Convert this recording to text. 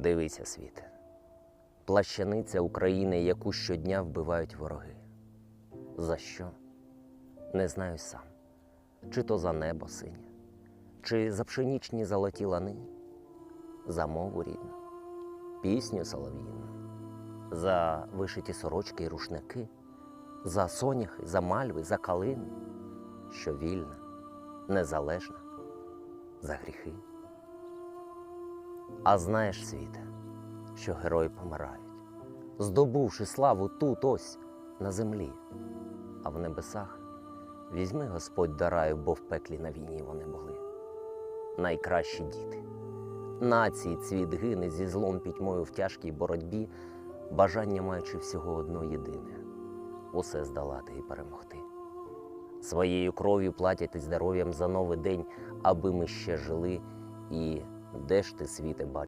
Дивися, світе, плащаниця України, яку щодня вбивають вороги. За що? Не знаю сам. Чи то за небо синє, чи за пшенічні золоті лани, за мову рідну, пісню солов'їну, за вишиті сорочки й рушники, за соняхи, за мальви, за калини, що вільна, незалежна, за гріхи. А знаєш, світе, що герої помирають, здобувши славу тут ось на землі, а в небесах візьми Господь дараю, бо в пеклі на війні вони були. Найкращі діти. Нації цвіт гине зі злом пітьмою в тяжкій боротьбі, бажання маючи всього одно єдине усе здолати і перемогти. Своєю кров'ю платять і здоров'ям за новий день, аби ми ще жили, і де ж ти світе бачиш?